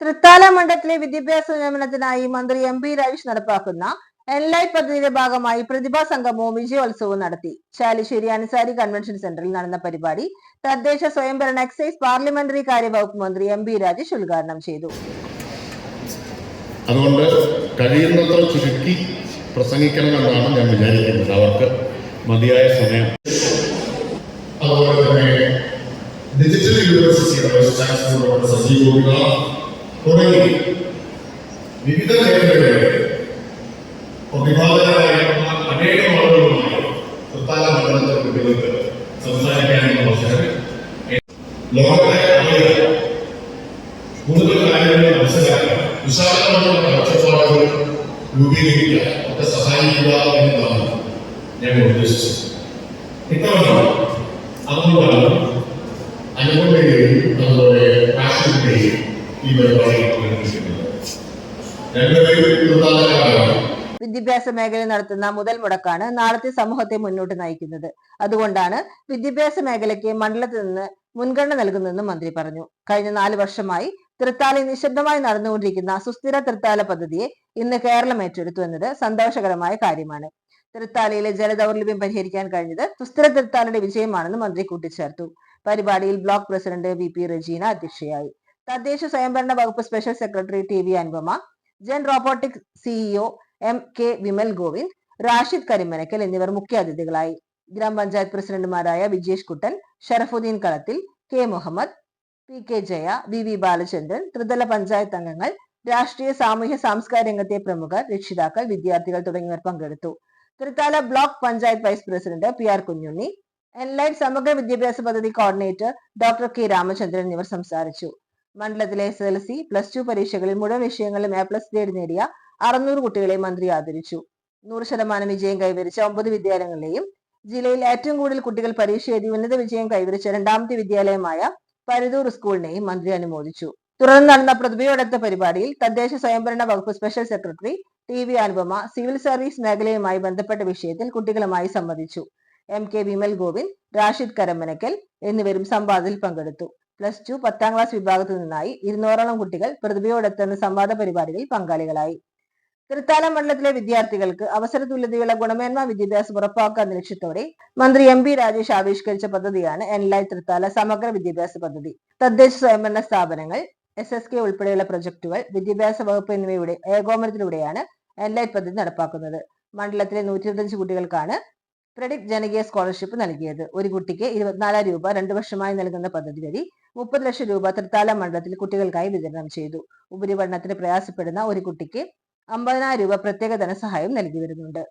തൃത്താല മണ്ഡലത്തിലെ വിദ്യാഭ്യാസ നിയമനത്തിനായി മന്ത്രി എം പി രാജേഷ് നടപ്പാക്കുന്ന എൻലൈറ്റ് പദ്ധതിയുടെ ഭാഗമായി പ്രതിഭാ സംഗമവും വിജയോത്സവവും നടത്തി. ചാലിശ്ശേരി അൻസാരി കൺവെൻഷൻ സെന്ററിൽ നടന്ന പരിപാടി തദ്ദേശ സ്വയംഭരണ എക്സൈസ് പാർലമെന്ററി കാര്യവകുപ്പ് മന്ത്രി എം പി രാജേഷ് ഉദ്ഘാടനം ചെയ്തു. അതുകൊണ്ട് കഴിയുന്നത്ര ചുരുക്കി പ്രസംഗിക്കണമെന്നാണ് ഞാൻ വിചാരിക്കുന്നത്. അവർക്ക് മതിയായ സമയം. അതുപോലെ തന്നെ ഡിജിറ്റൽ യൂണിവേഴ്സിറ്റി സജീവ തുടങ്ങി. വിവിധ മേഖലകളിൽ പ്രതിഭാതരായിരുന്ന അനേകം ആളുകളുമായി തൃത്താല മണ്ഡലത്തിലെ കുട്ടികൾക്ക് സംസാരിക്കാനുള്ള അവസരം. ലോകത്തെ അറിയുക കൂടുതൽ കാര്യങ്ങൾ മനസ്സിലാക്കുക വിശാലമായ കാഴ്ചപ്പാടുകൾ രൂപീകരിക്കുക ഒക്കെ സഹായിക്കുക എന്നതാണ് ഞങ്ങൾ ഉദ്ദേശിച്ചത്. ഇത്തവണ അതുകൊണ്ടാണ് വിദ്യാഭ്യാസ മേഖല നടത്തുന്ന മുതൽ മുടക്കാണ് നാളത്തെ സമൂഹത്തെ മുന്നോട്ട് നയിക്കുന്നത്. അതുകൊണ്ടാണ് വിദ്യാഭ്യാസ മേഖലയ്ക്ക് മണ്ഡലത്തിൽ നിന്ന് മുൻഗണന നൽകുന്നതെന്നും മന്ത്രി പറഞ്ഞു. കഴിഞ്ഞ നാല് വർഷമായി തൃത്താലയിൽ നിശബ്ദമായി നടന്നുകൊണ്ടിരിക്കുന്ന സുസ്ഥിര തൃത്താല പദ്ധതിയെ ഇന്ന് കേരളം ഏറ്റെടുത്തു എന്നത് സന്തോഷകരമായ കാര്യമാണ്. തൃത്താലയിലെ ജലദൗർലഭ്യം പരിഹരിക്കാൻ കഴിഞ്ഞത് സുസ്ഥിര തൃത്താലയുടെ വിജയമാണെന്ന് മന്ത്രി കൂട്ടിച്ചേർത്തു. പരിപാടിയിൽ block president V P Rajeena അധ്യക്ഷയായി. തദ്ദേശ സ്വയംഭരണ വകുപ്പ് special secretary T V Anupama Gen robotic CEO M K Vimal Govind Rashid Karimanakkal എന്നിവർ മുഖ്യാതിഥികളായി. ഗ്രാമപഞ്ചായത്ത് പ്രസിഡന്റുമാരായ Vijesh Kuttan Sharafuddin Kalathil K Muhammad P K Jaya V V Balachandran ത്രിതല പഞ്ചായത്ത് അംഗങ്ങൾ രാഷ്ട്രീയ സാമൂഹ്യ സാംസ്കാരിക രംഗത്തെ പ്രമുഖർ രക്ഷിതാക്കൾ വിദ്യാർത്ഥികൾ തുടങ്ങിയവർ പങ്കെടുത്തു. Thrithala block panchayat vice president P R Kunhunni എൻലൈൻ സമഗ്ര വിദ്യാഭ്യാസ പദ്ധതി കോർഡിനേറ്റർ ഡോക്ടർ കെ രാമചന്ദ്രൻ എന്നിവർ സംസാരിച്ചു. മണ്ഡലത്തിലെ S L C plus two പരീക്ഷകളിൽ മുഴുവൻ വിഷയങ്ങളിലും എ പ്ലസ് ഗ്രേഡ് നേടിയ അറുന്നൂറ് കുട്ടികളെ മന്ത്രി ആദരിച്ചു. നൂറ് ശതമാനം വിജയം കൈവരിച്ച ഒമ്പത് വിദ്യാലയങ്ങളിലെയും ജില്ലയിൽ ഏറ്റവും കൂടുതൽ കുട്ടികൾ പരീക്ഷ എഴുതി ഉന്നത വിജയം കൈവരിച്ച രണ്ടാമത്തെ വിദ്യാലയമായ പരുതൂർ സ്കൂളിനെയും മന്ത്രി അനുമോദിച്ചു. തുടർന്ന് നടന്ന പ്രതിഭയോടൊത്ത പരിപാടിയിൽ തദ്ദേശ സ്വയംഭരണ വകുപ്പ് special secretary T V Anupama civil service മേഖലയുമായി ബന്ധപ്പെട്ട വിഷയത്തിൽ കുട്ടികളുമായി സംവദിച്ചു. എം കെ വിമൽ ഗോവിന്ദ് റാഷിദ് കരമനക്കൽ എന്നിവരും സംവാദത്തിൽ പങ്കെടുത്തു. പ്ലസ് ടു പത്താം ക്ലാസ് വിഭാഗത്തിൽ നിന്നായി ഇരുന്നൂറോളം കുട്ടികൾ പ്രതിഭയോടൊത്തെന്ന സംവാദ പരിപാടികളിൽ പങ്കാളികളായി. തൃത്താല മണ്ഡലത്തിലെ വിദ്യാർത്ഥികൾക്ക് അവസര തുല്യതയുള്ള ഗുണമേന്മ വിദ്യാഭ്യാസം ഉറപ്പാക്കുക എന്ന ലക്ഷ്യത്തോടെ മന്ത്രി എം പി രാജേഷ് ആവിഷ്കരിച്ച പദ്ധതിയാണ് എൻലൈ തൃത്താല സമഗ്ര വിദ്യാഭ്യാസ പദ്ധതി. തദ്ദേശ സ്വയംഭരണ സ്ഥാപനങ്ങൾ എസ് എസ് കെ ഉൾപ്പെടെയുള്ള പ്രൊജക്ടുകൾ വിദ്യാഭ്യാസ വകുപ്പ് എന്നിവയുടെ ഏകോപനത്തിലൂടെയാണ് എൻലൈറ്റ് പദ്ധതി നടപ്പാക്കുന്നത്. മണ്ഡലത്തിലെ നൂറ്റി ഇരുപത്തഞ്ച് കുട്ടികൾക്കാണ് ക്രെഡിറ്റ് ജനകീയ സ്കോളർഷിപ്പ് നൽകിയത്. ഒരു കുട്ടിക്ക് ഇരുപത്തിനാലായിരം രൂപ രണ്ടു വർഷമായി നൽകുന്ന പദ്ധതി വഴി മുപ്പത് ലക്ഷം രൂപ തൃത്താല മണ്ഡലത്തിൽ കുട്ടികൾക്കായി വിതരണം ചെയ്തു. ഉപരിപഠനത്തിന് പ്രയാസപ്പെടുന്ന ഒരു കുട്ടിക്ക് അമ്പതിനായിരം രൂപ പ്രത്യേക ധനസഹായം നൽകി വരുന്നുണ്ട്.